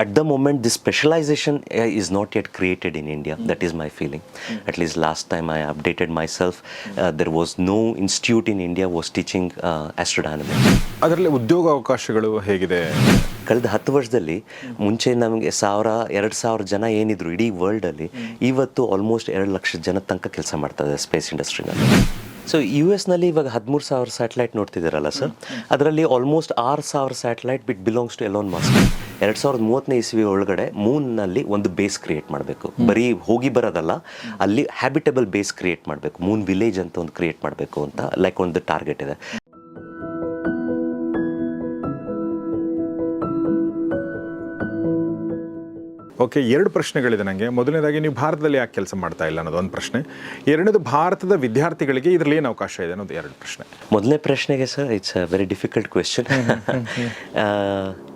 at the moment this specialization uh, is not yet created in india. That is my feeling. At least last time i updated myself uh, there was no institute in india was teaching uh, astrodynamics ಅದರಲ್ಲಿ ಉದ್ಯೋಗ ಅವಕಾಶಗಳು ಹೇಗಿದೆ? ಕಳೆದ ಹತ್ತು ವರ್ಷದಲ್ಲಿ ಮುಂಚೆ ನಮಗೆ ಸಾವಿರ ಎರಡು ಸಾವಿರ ಜನ ಏನಿದ್ರು ಇಡೀ ವರ್ಲ್ಡಲ್ಲಿ ಇವತ್ತು ಆಲ್ಮೋಸ್ಟ್ ಎರಡು ಲಕ್ಷ ಜನ ತನಕ ಕೆಲಸ ಮಾಡ್ತದೆ ಸ್ಪೇಸ್ ಇಂಡಸ್ಟ್ರಿನಲ್ಲಿ ಸೊ ಯು ಎಸ್ನಲ್ಲಿ ಇವಾಗ ಹದಿಮೂರು ಸಾವಿರ ಸ್ಯಾಟಲೈಟ್ ನೋಡ್ತಿದ್ದೀರಲ್ಲ ಸರ್ ಅದರಲ್ಲಿ ಆಲ್ಮೋಸ್ಟ್ ಆರು ಸಾವಿರ satellite bit belongs to Elon Musk ಎರಡು ಸಾವಿರದ ಮೂವತ್ತನೇ ಇಸ್ವಿ ಒಳಗಡೆ ಮೂನ್ನಲ್ಲಿ ಒಂದು ಬೇಸ್ ಕ್ರಿಯೇಟ್ ಮಾಡಬೇಕು. ಬರೀ ಹೋಗಿ ಬರೋದಲ್ಲ, ಅಲ್ಲಿ ಹ್ಯಾಬಿಟಬಲ್ ಬೇಸ್ ಕ್ರಿಯೇಟ್ ಮಾಡಬೇಕು. ಮೂನ್ ವಿಲೇಜ್ ಅಂತ ಒಂದು ಕ್ರಿಯೇಟ್ ಮಾಡಬೇಕು ಅಂತ ಲೈಕ್ ಒಂದು ಟಾರ್ಗೆಟ್ ಇದೆ. ಓಕೆ ಎರಡು ಪ್ರಶ್ನೆಗಳಿದೆ ನನಗೆ ಮೊದಲನೇದಾಗಿ ನೀವು ಭಾರತದಲ್ಲಿ ಯಾಕೆ ಕೆಲಸ ಮಾಡ್ತಾ ಇಲ್ಲ ಅನ್ನೋದು ಒಂದು ಪ್ರಶ್ನೆ. ಎರಡನೇದು ಭಾರತದ ವಿದ್ಯಾರ್ಥಿಗಳಿಗೆ ಇದರಲ್ಲಿ ಏನು ಅವಕಾಶ ಇದೆ ಅನ್ನೋದು ಎರಡು ಪ್ರಶ್ನೆ. ಮೊದಲನೇ ಪ್ರಶ್ನೆಗೆ sir it's a very difficult question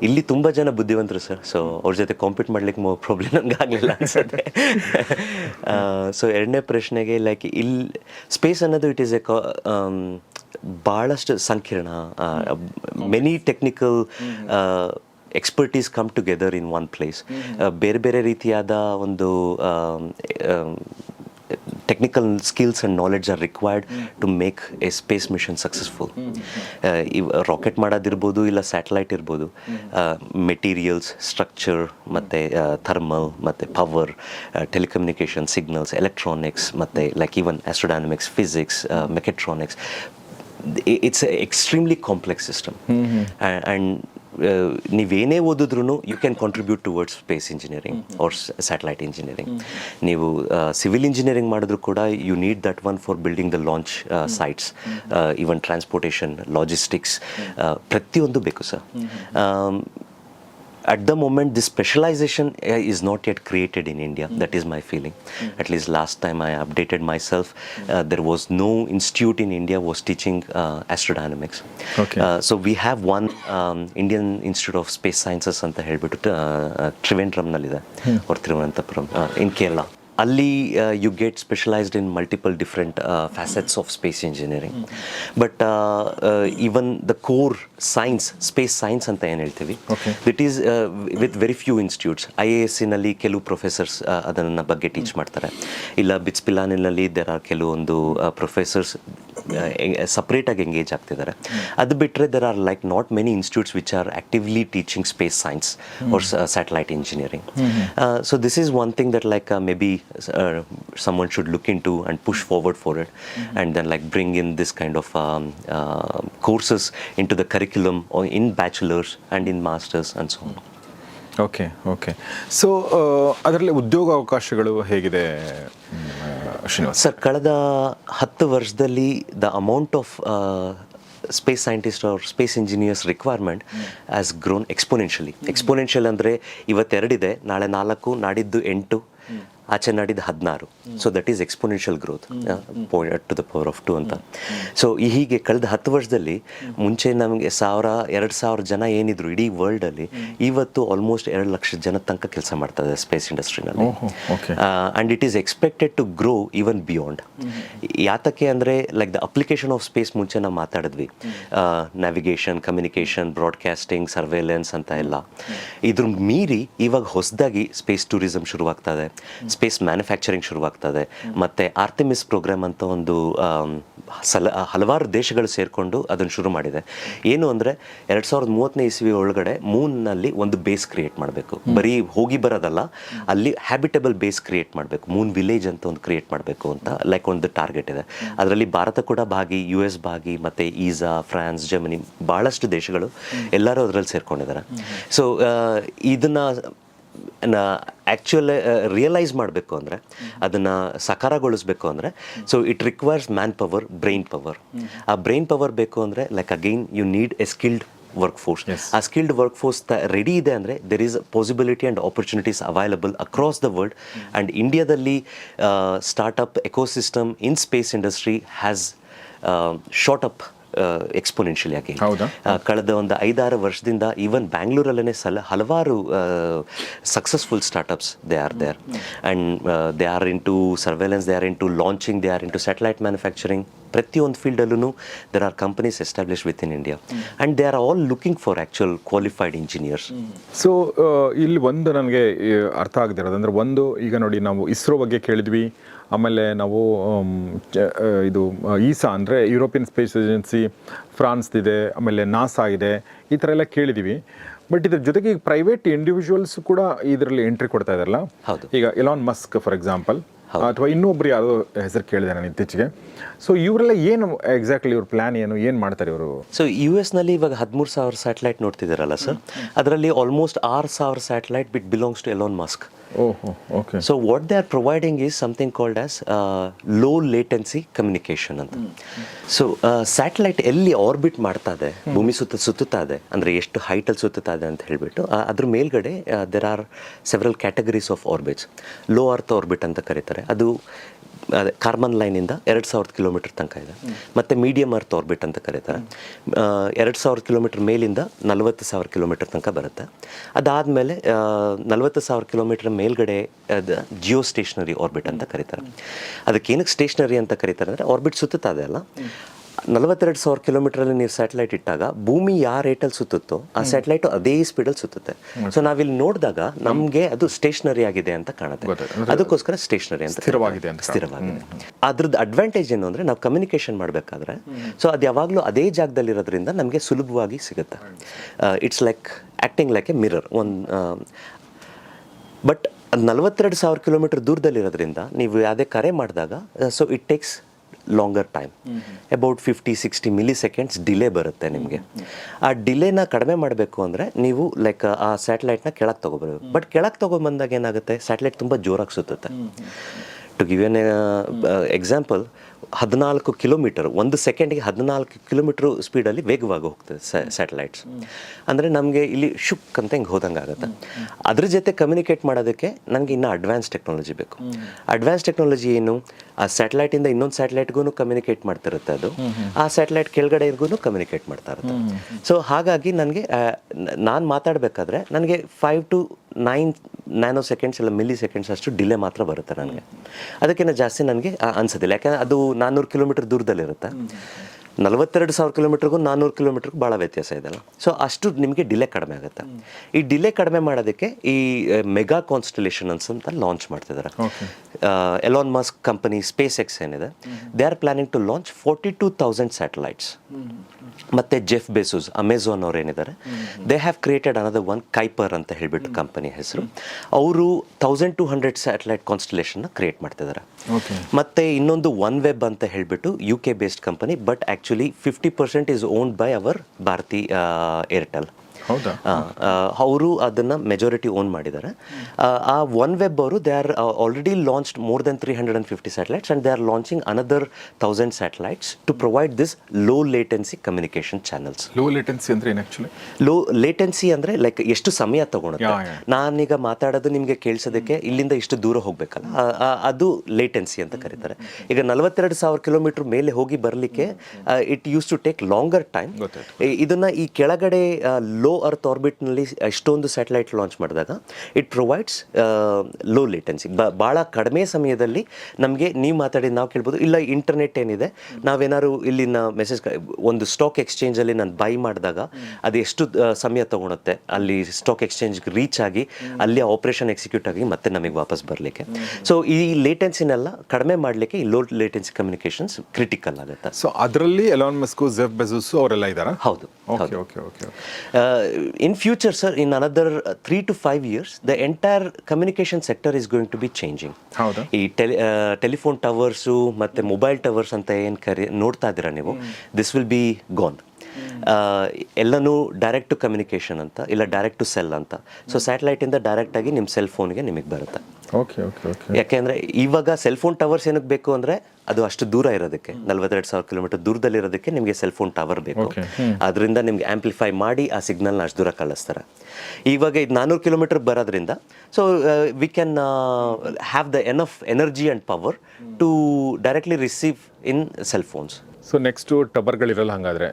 ಇಲ್ಲಿ ತುಂಬ ಜನ ಬುದ್ಧಿವಂತರು ಸರ್ ಸೊ ಅವ್ರ ಜೊತೆ ಕಾಂಪೀಟ್ ಮಾಡ್ಲಿಕ್ಕೆ ಪ್ರಾಬ್ಲಮ್ ನಮ್ಗೆ ಆಗಲಿಲ್ಲ ಅನ್ಸುತ್ತೆ. ಸೊ ಎರಡನೇ ಪ್ರಶ್ನೆಗೆ ಲೈಕ್ ಇಲ್ಲಿ ಸ್ಪೇಸ್ ಅನ್ನೋದು ಇಟ್ ಈಸ್ ಎ ಭಾಳಷ್ಟು ಸಂಕೀರ್ಣ many technical expertise come together in one place ಬೇರೆ ಬೇರೆ ರೀತಿಯಾದ ಒಂದು technical skills and knowledge are required to make a space mission successful rocket ಮಾಡೋದಿರ್ಬೋದು ಇಲ್ಲ ಸ್ಯಾಟಲೈಟ್ ಇರ್ಬೋದು ಮೆಟೀರಿಯಲ್ಸ್ ಸ್ಟ್ರಕ್ಚರ್ ಮತ್ತು ಥರ್ಮಲ್ ಮತ್ತು ಪವರ್ ಟೆಲಿಕಮ್ಯುನಿಕೇಷನ್ ಸಿಗ್ನಲ್ಸ್ ಎಲೆಕ್ಟ್ರಾನಿಕ್ಸ್ ಮತ್ತು like even astrodynamics physics mechatronics it's extremely complex system and ನೀವೇನೇ ಓದಿದ್ರು you can contribute towards space engineering or satellite engineering ನೀವು civil engineering ಮಾಡಿದ್ರು ಕೂಡ you need that one for building the launch sites even transportation logistics ಪ್ರತಿಯೊಂದು ಬೇಕು sir at the moment this specialization uh, is not yet created in india that is my feeling at least last time i updated myself uh, there was no institute in india was teaching uh, astrodynamics Okay. uh, so we have one um, indian institute of space sciences ಅಂತ ಹೇಳ್ಬಿಟ್ಟು ತ್ರಿವೇಂದ್ರಂನಲ್ಲಿದೆ or Thiruvananthapuram in Kerala ಅಲ್ಲಿ you get specialised in multiple different facets of space engineering but even the core science space science ಅಂತ ಏನು ಹೇಳ್ತೀವಿ. It is with very few institutes I A ಎಸ್ಸಿನಲ್ಲಿ ಕೆಲವು professors ಅದನ್ನ ಬಗ್ಗೆ teach ಮಾಡ್ತಾರೆ. ಇಲ್ಲ ಬಿಟ್ಸ್ ಪಿಲಾನಿನಲ್ಲಿ ದೇರ್ ಆರ್ ಕೆಲವೊಂದು ಪ್ರೊಫೆಸರ್ಸ್ ಸಪ್ರೇಟಾಗಿ ಎಂಗೇಜ್ ಆಗ್ತಿದ್ದಾರೆ. ಅದು ಬಿಟ್ಟರೆ there are like not many institutes which are actively teaching space science or satellite engineering so this is one thing that like maybe someone should look into and push forward for it mm-hmm. and then like bring in this kind of um, uh, courses into the curriculum or in bachelors and in masters and so on okay okay so ಅದರಲ್ಲಿ ಉದ್ಯೋಗ ಅವಕಾಶಗಳು ಹೇಗಿದೆ Srinivas sir ಕಳೆದ ಹತ್ತು ವರ್ಷದಲ್ಲಿ the amount of space scientist or space engineers requirement has grown exponentially exponential ಅಂದರೆ ಇವತ್ತೆರಡಿದೆ ನಾಳೆ ನಾಲ್ಕು ನಾಡಿದ್ದು ಎಂಟು ಆಚೆ ನಾಡಿದ್ದು ಹದಿನಾರು. So that is exponential growth to the power of two ಅಂತ. ಸೊ ಹೀಗೆ ಕಳೆದ ಹತ್ತು ವರ್ಷದಲ್ಲಿ ಮುಂಚೆ ನಮಗೆ ಸಾವಿರ ಎರಡು ಸಾವಿರ ಜನ ಏನಿದ್ರು ಇಡೀ ವರ್ಲ್ಡಲ್ಲಿ ಇವತ್ತು ಆಲ್ಮೋಸ್ಟ್ ಎರಡು ಲಕ್ಷ ಜನ ತನಕ ಕೆಲಸ ಮಾಡ್ತಾರೆ space ಇಂಡಸ್ಟ್ರಿನಲ್ಲಿ. And it is expected to grow even beyond ಯಾತಕ್ಕೆ ಅಂದರೆ like the application of space ಮುಂಚೆ ನಾವು ಮಾತಾಡಿದ್ವಿ. ನ್ಯಾವಿಗೇಷನ್ ಕಮ್ಯುನಿಕೇಷನ್ ಬ್ರಾಡ್ಕಾಸ್ಟಿಂಗ್ ಸರ್ವೇಲೆನ್ಸ್ ಅಂತ ಎಲ್ಲ. ಇದ್ರ ಮೀರಿ ಇವಾಗ ಹೊಸದಾಗಿ ಸ್ಪೇಸ್ ಟೂರಿಸಂ ಶುರುವಾಗ್ತದೆ ಸ್ಪೇಸ್ ಮ್ಯಾನುಫ್ಯಾಕ್ಚರಿಂಗ್ ಶುರುವಾಗ್ತದೆ. ಮತ್ತು ಆರ್ತಿಮಿಸ್ ಪ್ರೋಗ್ರಾಮ್ ಅಂತ ಒಂದು ಸಲ ಹಲವಾರು ದೇಶಗಳು ಸೇರಿಕೊಂಡು ಅದನ್ನು ಶುರು ಮಾಡಿದೆ. ಏನು ಅಂದರೆ ಎರಡು ಸಾವಿರದ ಮೂವತ್ತನೇ ಇಸ್ವಿ ಒಳಗಡೆ ಮೂನ್ನಲ್ಲಿ ಒಂದು ಬೇಸ್ ಕ್ರಿಯೇಟ್ ಮಾಡಬೇಕು. ಬರೀ ಹೋಗಿ ಬರೋದಲ್ಲ ಅಲ್ಲಿ ಹ್ಯಾಬಿಟಬಲ್ ಬೇಸ್ ಕ್ರಿಯೇಟ್ ಮಾಡಬೇಕು. ಮೂನ್ ವಿಲೇಜ್ ಅಂತ ಒಂದು ಕ್ರಿಯೇಟ್ ಮಾಡಬೇಕು ಅಂತ ಲೈಕ್ ಒಂದು ಟಾರ್ಗೆಟ್ ಇದೆ. ಅದರಲ್ಲಿ ಭಾರತ ಕೂಡ ಭಾಗಿ ಯು ಎಸ್ ಭಾಗಿ ಮತ್ತು ಈಸಾ ಫ್ರಾನ್ಸ್ ಜರ್ಮನಿ ಭಾಳಷ್ಟು ದೇಶಗಳು ಎಲ್ಲರೂ ಅದರಲ್ಲಿ ಸೇರ್ಕೊಂಡಿದ್ದಾರೆ. ಸೊ ಇದನ್ನು ಆ್ಯಕ್ಚುಯಲ್ ರಿಯಲೈಸ್ ಮಾಡಬೇಕು ಅಂದರೆ ಅದನ್ನು ಸಕಾರಗೊಳಿಸಬೇಕು ಅಂದರೆ so it requires manpower brain power ಆ ಬ್ರೈನ್ ಪವರ್ ಬೇಕು ಅಂದರೆ like again you need a skilled workforce. ಆ ಸ್ಕಿಲ್ಡ್ ವರ್ಕ್ ಫೋರ್ಸ್ ರೆಡಿ ಇದೆ ಅಂದರೆ there is possibility and opportunities available across the world and ಇಂಡಿಯಾದಲ್ಲಿ startup ecosystem in space industry has shot up exponentially ಆಗಿ. ಕಳೆದ ಒಂದು ಐದಾರು ವರ್ಷದಿಂದ ಈವನ್ ಬ್ಯಾಂಗ್ಳೂರಲ್ಲೇ ಸಲ ಹಲವಾರು successful startups they are there and they are into surveillance they are into launching they are into satellite manufacturing ಪ್ರತಿಯೊಂದು ಫೀಲ್ಡಲ್ಲೂ there are companies establish within India and they are all looking for actual qualified engineers so ಇಲ್ಲಿ ಒಂದು ನನಗೆ ಅರ್ಥ ಆಗದಿರೋದು ಅಂದರೆ ಒಂದು ಈಗ ನೋಡಿ ನಾವು ಇಸ್ರೋ ಬಗ್ಗೆ ಕೇಳಿದ್ವಿ. ಆಮೇಲೆ ನಾವು ಇದು ಈಸಾ ಅಂದರೆ ಯುರೋಪಿಯನ್ ಸ್ಪೇಸ್ ಏಜೆನ್ಸಿ ಫ್ರಾನ್ಸ್ದಿದೆ ಆಮೇಲೆ ನಾಸಾ ಇದೆ ಈ ಥರ ಎಲ್ಲ ಕೇಳಿದ್ದೀವಿ ಬಟ್ ಇದ್ರ ಜೊತೆಗೆ ಈಗ ಪ್ರೈವೇಟ್ ಇಂಡಿವಿಜುವಲ್ಸ್ ಕೂಡ ಇದರಲ್ಲಿ ಎಂಟ್ರಿ ಕೊಡ್ತಾ ಇದಾರಲ್ಲ? ಹೌದು. ಈಗ ಎಲಾನ್ ಮಸ್ಕ್ ಫಾರ್ ಎಕ್ಸಾಂಪಲ್ ಅಥವಾ ಇನ್ನೊಬ್ರು ಯಾರೋ ಹೆಸರು ಕೇಳಿದೆ ನಾನು ಇತ್ತೀಚೆಗೆ. ಸೊ ಇವರೆಲ್ಲ ಏನು ಎಕ್ಸಾಕ್ಟ್ಲಿ ಇವ್ರ ಪ್ಲಾನ್ ಏನು ಏನು ಮಾಡ್ತಾರೆ ಇವರು? ಸೊ ಯು ಎಸ್ನಲ್ಲಿ ಇವಾಗ ಹದಿಮೂರು ಸಾವಿರ ಸ್ಯಾಟಲೈಟ್ ನೋಡ್ತಿದ್ದಾರಲ್ಲ ಸರ್ ಅದರಲ್ಲಿ ಆಲ್ಮೋಸ್ಟ್ ಆರು ಸಾವಿರ satellite bit belongs to Elon Musk ಓಹೋ okay so what they are providing is something called as low latency communication ಅಂತ. ಸೊ ಸ್ಯಾಟಲೈಟ್ ಎಲ್ಲಿ ಆರ್ಬಿಟ್ ಮಾಡ್ತಾ ಇದೆ ಭೂಮಿ ಸುತ್ತ ಸುತ್ತುತ್ತಾ ಇದೆ ಅಂದರೆ ಎಷ್ಟು ಹೈಟಲ್ಲಿ ಸುತ್ತುತ್ತಾ ಇದೆ ಅಂತ ಹೇಳಿಬಿಟ್ಟು ಅದ್ರ ಮೇಲ್ಗಡೆ there are several categories of orbits low earth orbit ಅಂತ ಕರೀತಾರೆ. ಅದು, ಅದೇ ಕಾರ್ಬನ್ ಲೈನಿಂದ ಎರಡು ಸಾವಿರದ ಕಿಲೋಮೀಟರ್ ತನಕ ಇದೆ. ಮತ್ತು ಮೀಡಿಯಮ್ ಅರ್ತ್ ಆರ್ಬಿಟ್ ಅಂತ ಕರೀತಾರೆ. ಎರಡು ಸಾವಿರ ಕಿಲೋಮೀಟರ್ ಮೇಲಿಂದ ನಲವತ್ತು ಸಾವಿರ ಕಿಲೋಮೀಟರ್ ತನಕ ಬರುತ್ತೆ. ಅದಾದಮೇಲೆ ನಲವತ್ತು ಸಾವಿರ ಕಿಲೋಮೀಟರ್ ಮೇಲ್ಗಡೆ ಜಿಯೋ ಸ್ಟೇಷನರಿ ಆರ್ಬಿಟ್ ಅಂತ ಕರೀತಾರೆ. ಅದಕ್ಕೆ ಏನಕ್ಕೆ ಸ್ಟೇಷನರಿ ಅಂತ ಕರೀತಾರೆ ಅಂದರೆ ಆರ್ಬಿಟ್ ಸುತ್ತುತ್ತಾ ಇದೆ ಅಲ್ಲ? ನಲವತ್ತೆರಡು ಸಾವಿರ ಕಿಲೋಮೀಟ್ರಲ್ಲಿ ನೀವು ಸ್ಯಾಟಲೈಟ್ ಇಟ್ಟಾಗ ಭೂಮಿ ಯಾವ ರೇಟಲ್ಲಿ ಸುತ್ತುತ್ತೋ ಆ ಸ್ಯಾಟಲೈಟ್ ಅದೇ ಸ್ಪೀಡಲ್ಲಿ ಸುತ್ತುತ್ತೆ. ಸೊ ನಾವಿಲ್ಲಿ ನೋಡಿದಾಗ ನಮಗೆ ಅದು ಸ್ಟೇಷನರಿ ಆಗಿದೆ ಅಂತ ಕಾಣುತ್ತೆ. ಅದಕ್ಕೋಸ್ಕರ ಸ್ಟೇಷನರಿ ಅಂತ ಸ್ಥಿರವಾಗಿದೆ ಸ್ಥಿರವಾಗಿದೆ. ಅದ್ರದ್ದು ಅಡ್ವಾಂಟೇಜ್ ಏನು ಅಂದರೆ ನಾವು ಕಮ್ಯುನಿಕೇಷನ್ ಮಾಡಬೇಕಾದ್ರೆ ಸೊ ಅದು ಯಾವಾಗಲೂ ಅದೇ ಜಾಗದಲ್ಲಿರೋದ್ರಿಂದ ನಮಗೆ ಸುಲಭವಾಗಿ ಸಿಗುತ್ತೆ. It's like acting like a mirror ಒಂದು ಬಟ್ ನಲವತ್ತೆರಡು ಸಾವಿರ ಕಿಲೋಮೀಟರ್ ದೂರದಲ್ಲಿರೋದ್ರಿಂದ ನೀವು ಯಾವುದೇ ಕರೆ ಮಾಡಿದಾಗ so it takes longer time about fifty sixty milliseconds delay ಬರುತ್ತೆ ನಿಮಗೆ. ಆ ಡಿಲೇನ ಕಡಿಮೆ ಮಾಡಬೇಕು ಅಂದರೆ ನೀವು ಲೈಕ್ ಆ ಸ್ಯಾಟಲೈಟ್ನ ಕೆಳಗೆ ತೊಗೊಬರ್ಬೇಕು. ಬಟ್ ಕೆಳಗೆ ತೊಗೊಂಬಂದಾಗ ಏನಾಗುತ್ತೆ? ಸ್ಯಾಟಲೈಟ್ ತುಂಬ ಜೋರಾಗಿ ಸುತ್ತುತ್ತೆ. ಟು ಗಿವ್ ಎನ್ ಎಕ್ಸಾಂಪಲ್ ಹದಿನಾಲ್ಕು ಕಿಲೋಮೀಟರ್, ಒಂದು ಸೆಕೆಂಡಿಗೆ ಹದಿನಾಲ್ಕು ಕಿಲೋಮೀಟ್ರ್ ಸ್ಪೀಡಲ್ಲಿ ವೇಗವಾಗಿ ಹೋಗ್ತದೆ ಸ್ಯಾಟಲೈಟ್ಸ್ ಅಂದರೆ ನಮಗೆ ಇಲ್ಲಿ ಶುಕ್ ಅಂತ ಹಿಂಗೆ ಹೋದಂಗೆ ಆಗುತ್ತೆ? ಅದ್ರ ಜೊತೆ ಕಮ್ಯುನಿಕೇಟ್ ಮಾಡೋದಕ್ಕೆ ನನಗೆ ಇನ್ನೂ ಅಡ್ವಾನ್ಸ್ ಟೆಕ್ನಾಲಜಿ ಬೇಕು. ಅಡ್ವಾನ್ಸ್ ಟೆಕ್ನಾಲಜಿ ಏನು? ಆ ಸ್ಯಾಟಲೈಟಿಂದ ಇನ್ನೊಂದು ಸ್ಯಾಟಲೈಟ್ಗೂ ಕಮ್ಯುನಿಕೇಟ್ ಮಾಡ್ತಿರುತ್ತೆ ಅದು. ಆ ಸ್ಯಾಟಲೈಟ್ ಕೆಳಗಡೆಗೂ ಕಮ್ಯುನಿಕೇಟ್ ಮಾಡ್ತಾ ಇರುತ್ತೆ. ಸೊ ಹಾಗಾಗಿ ನನಗೆ ನಾನು ಮಾತಾಡಬೇಕಾದ್ರೆ ನನಗೆ five to nine nanoseconds ಇಲ್ಲ ಮಿಲಿ ಸೆಕೆಂಡ್ಸ್ ಅಷ್ಟು ಡಿಲೇ ಮಾತ್ರ ಬರುತ್ತೆ ನನಗೆ. ಅದಕ್ಕಿಂತ ಜಾಸ್ತಿ ನನಗೆ ಅನ್ಸೋದಿಲ್ಲ. ಯಾಕಂದರೆ ಅದು ನಾನ್ನೂರು ಕಿಲೋಮೀಟರ್ ದೂರದಲ್ಲಿರುತ್ತೆ. ನಲವತ್ತೆರಡು ಸಾವಿರ ಕಿಲೋಮೀಟ್ರಿಗೂ ನಾನ್ನೂರು ಕಿಲೋಮೀಟ್ರಿಗೂ ಭಾಳ ವ್ಯತ್ಯಾಸ ಇದೆಲ್ಲ ಸೊ ಅಷ್ಟು ನಿಮಗೆ ಡಿಲೇ ಕಡಿಮೆ ಆಗುತ್ತೆ. ಈ ಡಿಲೇ ಕಡಿಮೆ ಮಾಡೋದಕ್ಕೆ ಈ ಮೆಗಾ ಕಾನ್ಸ್ಟಲೇಷನ್ಸ್ ಅಂತ ಲಾಂಚ್ ಮಾಡ್ತಿದ್ದಾರೆ Elon Musk company SpaceX ಏನಿದೆ they are planning to launch forty two thousand satellites ಮತ್ತೆ ಜೆಫ್ ಬೇಸೂಸ್ ಅಮೆಝಾನ್ ಅವ್ರು ಏನಿದ್ದಾರೆ they have created another one Kuiper ಅಂತ ಹೇಳ್ಬಿಟ್ಟು ಕಂಪನಿ ಹೆಸರು. ಅವರು ತೌಸಂಡ್ ಟೂ ಹಂಡ್ರೆಡ್ ಸ್ಯಾಟಲೈಟ್ ಕಾನ್ಸ್ಟಲೇಷನ್ನ ಕ್ರಿಯೇಟ್ ಮಾಡ್ತಿದ್ದಾರೆ ಮತ್ತೆ ಇನ್ನೊಂದು ಒನ್ ವೆಬ್ ಅಂತ ಹೇಳ್ಬಿಟ್ಟು U K based company but actually 50% is owned by our Bharti uh, Airtel. ಹೌದಾ? ಅವರು ಅದನ್ನು ಮೆಜಾರಿಟಿ ಓನ್ ಮಾಡಿದ್ದಾರೆ. ಆ, ಒನ್ ವೆಬ್ ಅವರು they are already launched more than three hundred and fifty satellites and they are launching another thousand satellites to provide this low latency communication channels low latency ಅಂದ್ರೆ ಏನು actually low latency ಅಂದ್ರೆ like ಎಷ್ಟು ಸಮಯ ತಗೊಳುತ್ತೆ. ನಾನೀಗ ಮಾತಾಡೋದು ನಿಮಗೆ ಕೇಳಿಸೋದಕ್ಕೆ ಇಲ್ಲಿಂದ ಇಷ್ಟು ದೂರ ಹೋಗಬೇಕಲ್ಲ. ಅದು ಲೇಟೆನ್ಸಿ ಅಂತ ಕರೀತಾರೆ. ಈಗ ನಲವತ್ತೆರಡು ಸಾವಿರ ಕಿಲೋಮೀಟರ್ ಮೇಲೆ ಹೋಗಿ ಬರಲಿಕ್ಕೆ it use to take longer time. ಇದನ್ನ ಈ ಕೆಳಗಡೆ ಲೋ ಅರ್ತ್ ಆರ್ಬಿಟ್ನಲ್ಲಿ ಎಷ್ಟೊಂದು ಸ್ಯಾಟಲೈಟ್ ಲಾಂಚ್ ಮಾಡಿದಾಗ ಇಟ್ ಪ್ರೊವೈಡ್ಸ್ ಲೋ ಲೇಟೆನ್ಸಿ ಭಾಳ ಕಡಿಮೆ ಸಮಯದಲ್ಲಿ ನಮಗೆ ನೀವು ಮಾತಾಡಿ ನಾವು ಕೇಳ್ಬೋದು ಇಲ್ಲ ಇಂಟರ್ನೆಟ್ ಏನಿದೆ ನಾವೇನಾದ್ರು ಇಲ್ಲಿನ ಮೆಸೇಜ್ ಒಂದು ಸ್ಟಾಕ್ ಎಕ್ಸ್ಚೇಂಜಲ್ಲಿ ನಾನು ಬೈ ಮಾಡಿದಾಗ ಅದು ಎಷ್ಟು ಸಮಯ ತೊಗೊಳುತ್ತೆ ಅಲ್ಲಿ ಸ್ಟಾಕ್ ಎಕ್ಸ್ಚೇಂಜ್ಗೆ ರೀಚ್ ಆಗಿ ಅಲ್ಲಿ ಆಪರೇಷನ್ ಎಕ್ಸಿಕ್ಯೂಟ್ ಆಗಿ ಮತ್ತೆ ನಮಗೆ ವಾಪಸ್ ಬರಲಿಕ್ಕೆ. ಸೊ ಈ ಲೇಟೆನ್ಸಿನೆಲ್ಲ ಕಡಿಮೆ ಮಾಡಲಿಕ್ಕೆ ಈ ಲೋ ಲೇಟೆನ್ಸಿ ಕಮ್ಯುನಿಕೇಷನ್ಸ್ ಕ್ರಿಟಿಕಲ್ ಆಗುತ್ತೆ. ಸೊ ಅದರಲ್ಲಿ ಎಲಾನ್ ಮಸ್ಕು ಜೆಫ್ ಬೆಸೋಸು ಅವರೆಲ್ಲ ಇದ್ದಾರೆ? ಹೌದು okay okay okay in future, sir, in another uh, three to five years, the entire communication sector is going to be changing. ಹೌದಾ ಈ tele telephone towers ಮತ್ತು mobile towers ಅಂತ ಏನು ಕರಿ ನೋಡ್ತಾ ಇದ್ದೀರಾ ನೀವು ದಿಸ್ ವಿಲ್ ಬಿ ಗಾನ್ ಎಲ್ಲನೂ ಡೈರೆಕ್ಟ್ ಟು ಕಮ್ಯುನಿಕೇಷನ್ ಅಂತ ಇಲ್ಲ ಡೈರೆಕ್ಟ್ ಟು ಸೆಲ್ ಅಂತ. ಸೊ ಸ್ಯಾಟಲೈಟಿಂದ ಡೈರೆಕ್ಟಾಗಿ ನಿಮ್ಮ ಸೆಲ್ ಫೋನ್ಗೆ ನಿಮಗೆ ಬರುತ್ತೆ. ಓಕೆ ಓಕೆ ಓಕೆ ಯಾಕೆಂದರೆ ಇವಾಗ ಸೆಲ್ ಫೋನ್ ಟವರ್ಸ್ ಏನಕ್ಕೆ ಬೇಕು ಅಂದ್ರೆ ಅದು ಅಷ್ಟು ದೂರ ಇರೋದಕ್ಕೆ ನಲ್ವತ್ತೆರಡು ಸಾವಿರ ಕಿಲೋಮೀಟರ್ ದೂರದಲ್ಲಿರೋದಕ್ಕೆ ನಿಮಗೆ ಸೆಲ್ ಫೋನ್ ಟವರ್ ಬೇಕು. ಅದರಿಂದ ನಿಮ್ಗೆ ಆಂಪ್ಲಿಫೈ ಮಾಡಿ ಆ ಸಿಗ್ನಲ್ನ ಅಷ್ಟು ದೂರ ಕಳಿಸ್ತಾರೆ. ಇವಾಗ ಇದು ನಾನ್ನೂರು ಕಿಲೋಮೀಟರ್ ಬರೋದ್ರಿಂದ so we can have the enough energy and power to directly receive in cell phones so next ಟವರ್ಗಳಿರಲ್ಲ ಹಾಗಾದ್ರೆ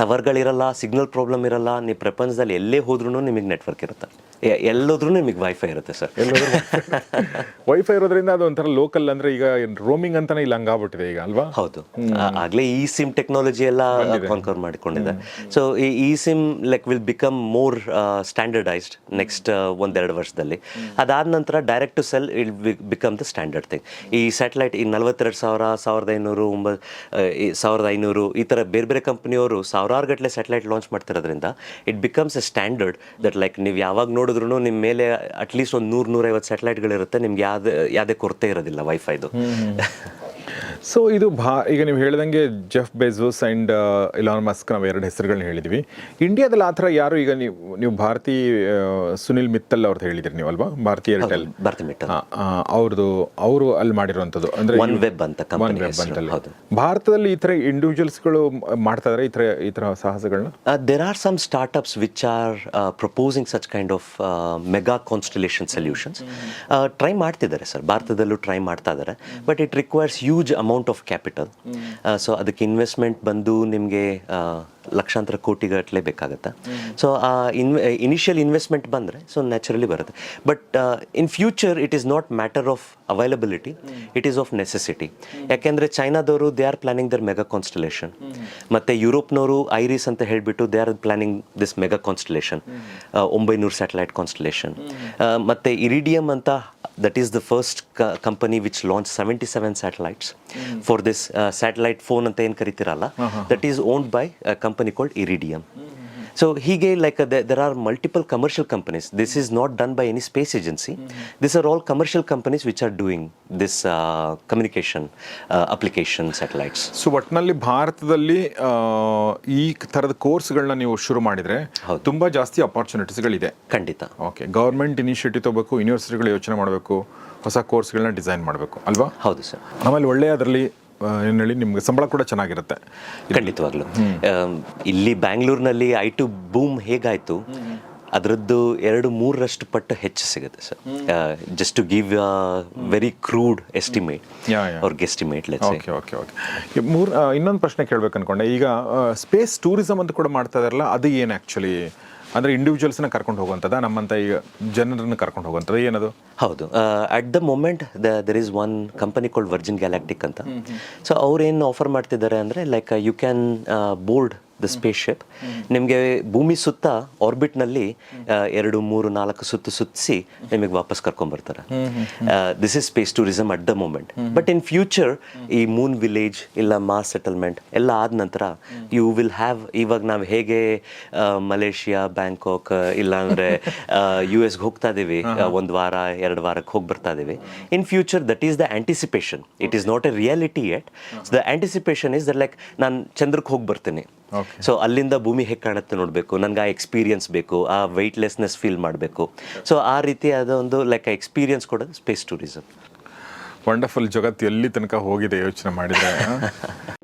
ಟವರ್ಗಳಿರಲ್ಲ ಸಿಗ್ನಲ್ ಪ್ರಾಬ್ಲಮ್ ಇರಲ್ಲ ನೀವು ಪ್ರಪಂಚದಲ್ಲಿ ಎಲ್ಲೇ ಹೋದ್ರೂ ನಿಮಗೆ ನೆಟ್ವರ್ಕ್ ಇರುತ್ತೆ. ಎಲ್ಲೋದ್ರೂ ನಿಮಗೆ ವೈಫೈ ಇರುತ್ತೆ ಸರ್. ವೈಫೈ ಇರೋದ್ರಿಂದ ಅದು ಒಂಥರ ಲೋಕಲ್ ಅಂದ್ರೆ ಈಗ ರೋಮಿಂಗ್ ಅಂತಾನೆ ಇಲ್ಲ ಹಂಗಾಗ್ಬಿಟ್ಟಿದೆ ಈಗ ಅಲ್ವಾ? ಹೌದು. ಆಗ್ಲೇ ಈ ಸಿಮ್ ಟೆಕ್ನಾಲಜಿ ಎಲ್ಲ ಕಾನ್ಕರ್ ಮಾಡಿಕೊಂಡಿದೆ. ಸೊ ಈ SIM like will become more standardised next ಒಂದೆರಡು ವರ್ಷದಲ್ಲಿ. ಅದಾದ ನಂತರ direct to cell will become the standard thing ಈ ಸ್ಯಾಟಲೈಟ್ ಈ ನಲವತ್ತೆರಡು ಸಾವಿರ ಸಾವಿರದ ಐನೂರು ಒಂಬತ್ತು ಸಾವಿರದ ಐನೂರು ಈ ಥರ ಬೇರೆ ಬೇರೆ ಕಂಪ್ನಿಯವರು ಸಾವಿರಾರು ಗಟ್ಟಲೆ satellite launch ಮಾಡ್ತಿರೋದ್ರಿಂದ it becomes a standard that like ನೀವು ಯಾವಾಗ ನೋಡಿದ್ರು ನಿಮ್ಮ ಮೇಲೆ ಅಟ್ಲೀಸ್ಟ್ ಒಂದು ನೂರು ನೂರೈವತ್ತು ಸ್ಯಾಟಲೈಟ್ಗಳಿರುತ್ತೆ ನಿಮ್ಗೆ ಯಾವ್ದು ಯಾವುದೇ ಕೊರತೆ ಇರೋದಿಲ್ಲ ವೈಫೈದು ಸೊ ಇದು ಭಾ ಈಗ ನೀವು ಹೇಳಿದಂಗೆ Jeff Bezos and Elon Musk ನಾವು ಎರಡು ಹೆಸರುಗಳನ್ನ ಹೇಳಿದ್ವಿ. ಇಂಡಿಯಾದಲ್ಲಿ ಆ ಥರ ಯಾರು ಈಗ ನೀವು ನೀವು ಭಾರತಿ ಸುನಿಲ್ ಮಿತ್ತಲ್ ಅವ್ರದ್ದು ಹೇಳಿದ್ರಿ ನೀವು ಅಲ್ವಾ? ಭಾರತೀಯ ಏರ್ಟೆಲ್ ಭಾರತಿ ಮಿತ್ತಲ್. ಅವ್ರದ್ದು ಅವರು ಅಲ್ಲಿ ಮಾಡಿರುವಂಥದ್ದು. ಅಂದರೆ ಒನ್ ವೆಬ್ ಅಂತ ಒನ್ ವೆಬ್ ಅಂತಲ್ಲಿ. ಹೌದು. ಭಾರತದಲ್ಲಿ ಈ ಥರ ಇಂಡಿವಿಜುವಲ್ಸ್ಗಳು ಮಾಡ್ತಾ ಇದಾರೆ ಈ ಥರ ಈ ಥರ ಸಾಹಸಗಳನ್ನ there are some startups which are proposing such kind of mega constellation solutions try ಮಾಡ್ತಿದ್ದಾರೆ ಸರ್ ಭಾರತದಲ್ಲೂ ಟ್ರೈ ಮಾಡ್ತಾ ಇದ್ದಾರೆ but it requires huge amount of capital so ಅದಕ್ಕೆ ಇನ್ವೆಸ್ಟ್ಮೆಂಟ್ ಬಂದು ನಿಮಗೆ ಲಕ್ಷಾಂತರ ಕೋಟಿಗಟ್ಟಲೆ ಬೇಕಾಗುತ್ತೆ? ಸೊ ಆ ಇನ್ ಇನಿಷಿಯಲ್ ಇನ್ವೆಸ್ಟ್ಮೆಂಟ್ ಬಂದರೆ ಸೊ ನ್ಯಾಚುರಲಿ ಬರುತ್ತೆ. But in future it is not matter of availability it is of necessity ಯಾಕೆಂದರೆ ಚೈನಾದವರು they are planning their mega constellation ಮತ್ತು ಯುರೋಪ್ನವರು ಐರಿಸ್ ಅಂತ ಹೇಳಿಬಿಟ್ಟು they are planning this mega constellation ಒಂಬೈನೂರು satellite constellation ಮತ್ತು Iridium ಅಂತ that is the first company which launch seventy seven satellites for this satellite phone ಅಂತ ಏನು ಕರಿತೀರಲ್ಲ? That is owned by company called Iridium so ಹೀಗೆ like there are multiple commercial companies this is not done by any space agency this are all commercial companies which are doing this communication application satellites so ಒಟ್ಟಿನಲ್ಲಿ ಭಾರತದಲ್ಲಿ ಈ ಥರದ ಕೋರ್ಸ್ಗಳನ್ನ ನೀವು ಶುರು ಮಾಡಿದ್ರೆ ತುಂಬ ಜಾಸ್ತಿ ಅಪಾರ್ಚುನಿಟೀಸ್ಗಳಿದೆ ಖಂಡಿತ. ಓಕೆ ಗೌರ್ಮೆಂಟ್ ಇನಿಷಿಯೇಟಿವ್ ತಗೋಬೇಕು ಯೂನಿವರ್ಸಿಟಿಗಳು ಯೋಚನೆ ಮಾಡಬೇಕು ಹೊಸ ಕೋರ್ಸ್ಗಳನ್ನ ಡಿಸೈನ್ ಮಾಡಬೇಕು ಅಲ್ವಾ? ಹೌದು ಸರ್ ಆಮೇಲೆ ಒಳ್ಳೆಯ ಅದರಲ್ಲಿ ಏನು ಹೇಳಿ ನಿಮಗೆ ಸಂಬಳ ಕೂಡ ಚೆನ್ನಾಗಿರುತ್ತೆ. ಖಂಡಿತವಾಗ್ಲು. ಇಲ್ಲಿ ಬ್ಯಾಂಗ್ಳೂರ್ನಲ್ಲಿ ಐ ಟು ಬೂಮ್ ಹೇಗಾಯ್ತು ಅದರದ್ದು ಎರಡು ಮೂರರಷ್ಟು ಪಟ್ಟು ಹೆಚ್ಚು ಸಿಗುತ್ತೆ sir. Just to give very crude estimate. ಅವ್ರಿಗೆ ಎಸ್ಟಿಮೇಟ್ ಓಕೆ ಓಕೆ ಓಕೆ ಮೂರು ಇನ್ನೊಂದು ಪ್ರಶ್ನೆ ಕೇಳ್ಬೇಕು ಅನ್ಕೊಂಡೆ ಈಗ ಸ್ಪೇಸ್ ಟೂರಿಸಮ್ ಅಂತ ಕೂಡ ಮಾಡ್ತಾ ಇದಾರಲ್ಲ ಅದು ಏನು ಆ್ಯಕ್ಚುಲಿ ಅಂದರೆ ಇಂಡಿವಿಜುವಲ್ಸ್ನ ಕರ್ಕೊಂಡು ಹೋಗುವಂಥದ್ದು? ನಮ್ಮಂತ ಈಗ ಜನರನ್ನು ಕರ್ಕೊಂಡು ಹೋಗುವಂಥದ್ದು? ಏನದು? ಹೌದು. At the moment the there is one company called Virgin Galactic ಅಂತ. ಸೊ ಅವ್ರೇನು ಆಫರ್ ಮಾಡ್ತಿದ್ದಾರೆ ಅಂದರೆ like you can board the spaceship ನಿಮಗೆ ಭೂಮಿ ಸುತ್ತ ಆರ್ಬಿಟ್ನಲ್ಲಿ ಎರಡು ಮೂರು ನಾಲ್ಕು ಸುತ್ತು ಸುತ್ತಿಸಿ ನಿಮಗೆ ವಾಪಸ್ ಕರ್ಕೊಂಬರ್ತಾರೆ. This is space tourism at the moment but in future ಈ ಮೂನ್ ವಿಲೇಜ್ ಇಲ್ಲ ಮಾಸ್ ಸೆಟಲ್ಮೆಂಟ್ ಎಲ್ಲ ಆದ ನಂತರ ಯು ವಿಲ್ ಹ್ಯಾವ್ ಇವಾಗ ನಾವು ಹೇಗೆ ಮಲೇಷಿಯಾ ಬ್ಯಾಂಕಾಕ್ ಇಲ್ಲಾಂದ್ರೆ ಯು ಎಸ್ಗೆ ಹೋಗ್ತಾ ಇದ್ದೀವಿ ಒಂದು ವಾರ ಎರಡು ವಾರಕ್ಕೆ ಹೋಗಿ ಬರ್ತಾ ಇದ್ದೀವಿ in future that is the anticipation it is not a reality at the anticipation is that like ನಾನು ಚಂದ್ರಕ್ಕೆ ಹೋಗಿ ಬರ್ತೀನಿ. ಸೊ ಅಲ್ಲಿಂದ ಭೂಮಿ ಹೇಗೆ ಕಾಣುತ್ತೆ ನೋಡಬೇಕು. ನನಗೆ ಆ ಎಕ್ಸ್ಪೀರಿಯನ್ಸ್ ಬೇಕು ಆ ವೆಯ್ಟ್ಲೆಸ್ನೆಸ್ ಫೀಲ್ ಮಾಡಬೇಕು. ಸೊ ಆ ರೀತಿಯಾದ ಒಂದು ಲೈಕ್ ಎಕ್ಸ್ಪೀರಿಯನ್ಸ್ ಕೊಡೋದು ಸ್ಪೇಸ್ ಟೂರಿಸಮ್ ವಂಡರ್ಫುಲ್ ಜಗತ್ತು ಎಲ್ಲಿ ತನಕ ಹೋಗಿದೆ ಯೋಚನೆ ಮಾಡಿದ್ರೆ